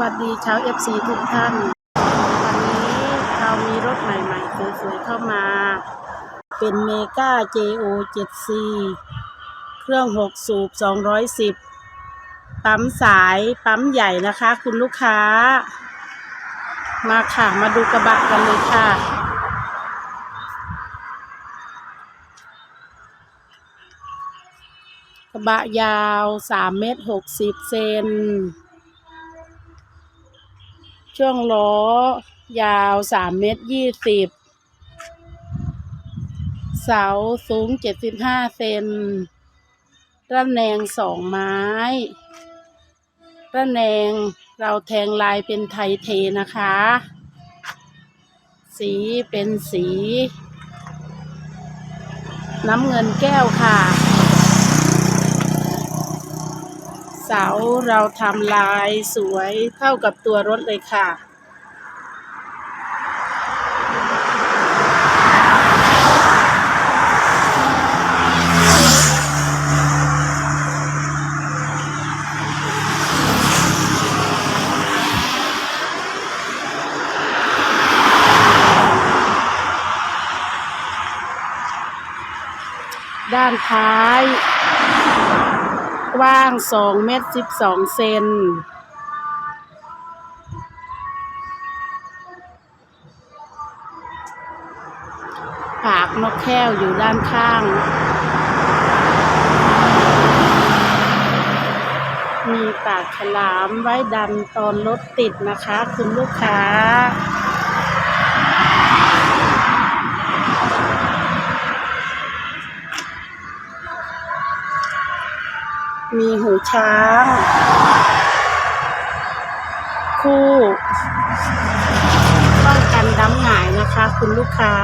วัสดีชาว FC ทุกท่าน วันนี้เรามีรถใหม่ๆสวยๆเข้ามา เป็นเมกา JO 7C เครื่อง 6 สูบ 210 ปั๊มสายปั๊มใหญ่นะคะคุณลูกค้า มาค่ะมาดูกระบะกันเลยค่ะกระบะยาว3เมตร60 เซน ช่วงล้อยาว3เมตร20เสาสูง75เซนระแนงสองไม้ระแนงเราแทงลายเป็นไทยเทนะคะ สีเป็นสี น้ำเงินแก้วค่ะ เสาเราทำลายสวยเท่ากับตัวรถเลยค่ะด้านท้าย กว้างสองเมตรสิบสองเซนปากนกแก้วอยู่ด้านข้าง มีปากฉลามไว้ดันตอนรถติดนะคะ คุณลูกค้า มีหูช้าง คู่ป้องกันดำหงายนะคะ คุณลูกค้า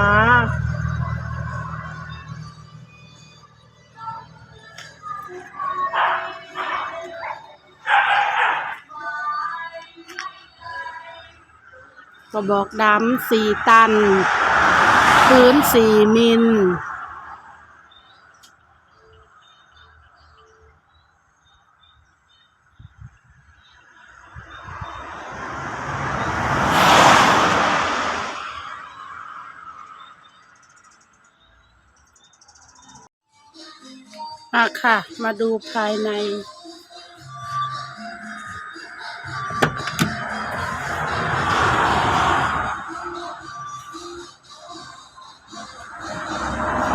กระบอกดำสี่ตัน พื้นสี่มิล มาค่ะ มาดูภายใน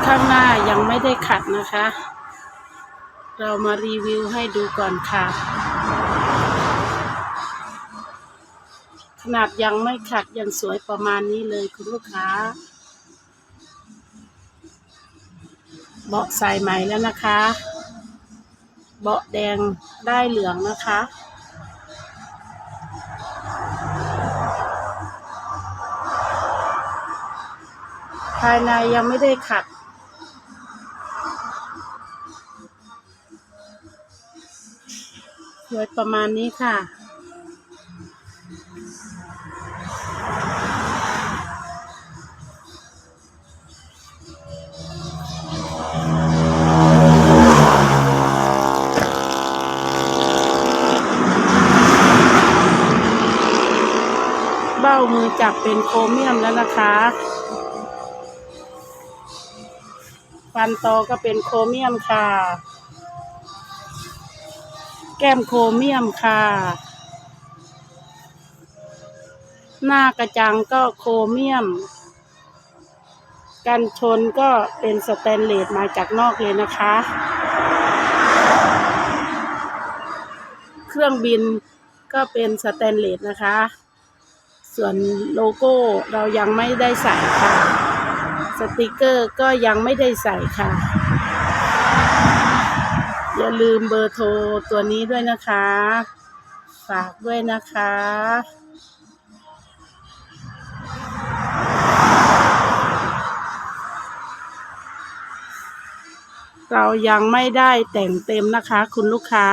ข้างหน้ายังไม่ได้ขัดนะคะ เรามารีวิวให้ดูก่อนค่ะ ขนาดยังไม่ขัดยังสวยประมาณนี้เลยคุณลูกค้า เบาะใส่ใหม่แล้วนะคะ เบาะแดงได้เหลืองนะคะ ภายในยังไม่ได้ขัดสวยประมาณนี้ค่ะ บ้ามือจับเป็นโครเมียมแล้วนะคะฟันตอก็เป็นโครเมียมค่ะ แก้มโครเมียมค่ะ หน้ากระจังก็โครเมียม กันชนก็เป็นสแตนเลสมาจากนอกเลยนะคะ เครื่องบินก็เป็นสแตนเลสนะคะ ส่วนโลโก้เรายังไม่ได้ใส่ค่ะ สติกเกอร์ก็ยังไม่ได้ใส่ค่ะ อย่าลืมเบอร์โทรตัวนี้ด้วยนะคะ ฝากด้วยนะคะเรายังไม่ได้แต่งเต็มนะคะ คุณลูกค้า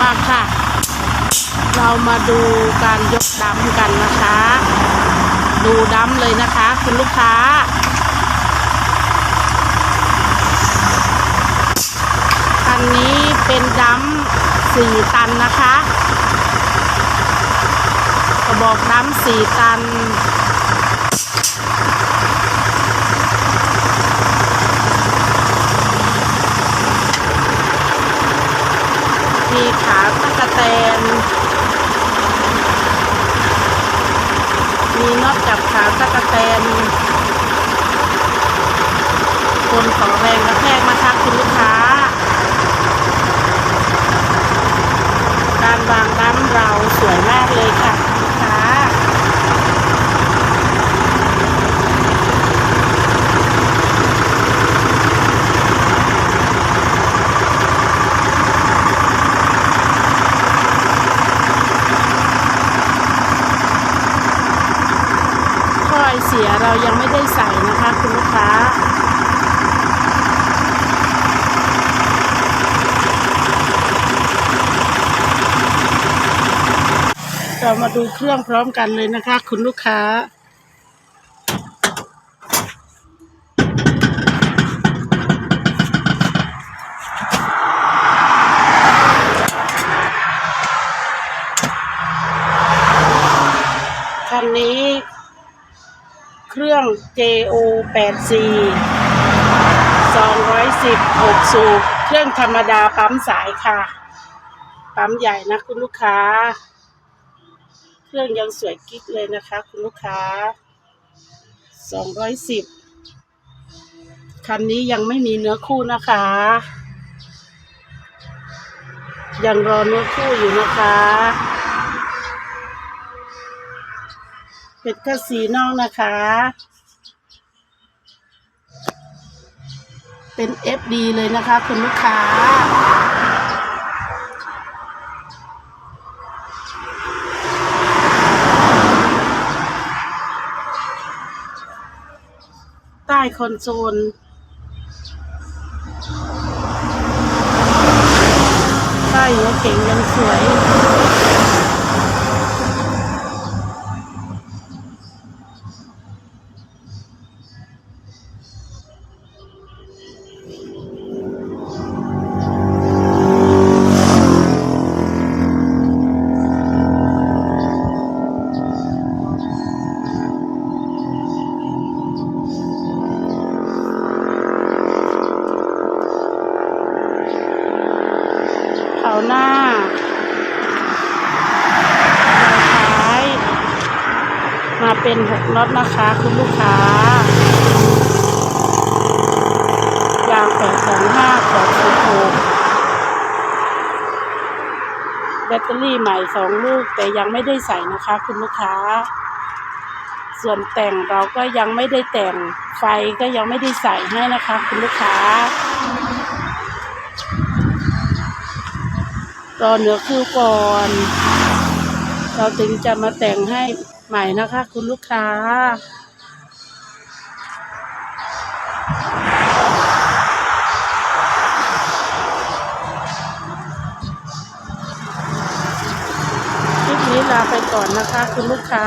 มาค่ะ เรามาดูการยกดัมกันนะคะ ดูดัมเลยนะคะ คุณลูกค้า คันนี้เป็นดัมสี่ตันนะคะกระบอกดัมสี่ตันมีขาตะกะแตน มีน็อตจับขาตะกะแตนคนขอแรงกระแทกนะคะคุณลูกค้า การวางดั้ำเราสวยมากเลยค่ะคุณลูกค้า ท่อไอเสีายังไม่ได้ใส่นะคะคุณลูกค้าเรามาดูเครื่องพร้อมกันเลยนะคะ คุณลูกค้า รื่อง JO 8 4 210 6สูบเครื่องธรรมดาปั๊มสายค่ะ ปั๊มใหญ่นะคุณลูกค้า เครื่องยังสวยกิ๊กเลยนะคะ คุณลูกค้า 210 คันนี้ยังไม่มีเนื้อคู่นะคะ ยังรอเนื้อคู่อยู่นะคะ เป็นกระสีนอกนะคะ เป็น FD เลยนะคะ คุณลูกค้า ใต้คอนโซลใต้หัวเก่งยังสวย มาเป็นหกน็อตนะคะ คุณลูกค้ายางแปดสองห้าขอบสิบหกแบตเตอรี่ใหม่สองลูกแต่ยังไม่ได้ใส่นะคะ คุณลูกค้า ส่วนแต่งเราก็ยังไม่ได้แต่งไฟก็ยังไม่ได้ใส่ให้นะคะ คุณลูกค้ารอเหนือคิวก่อน เราถึงจะมาแต่งให้ ใหม่นะคะ คุณลูกค้า คลิปนี้ลาไปก่อนนะคะ คุณลูกค้า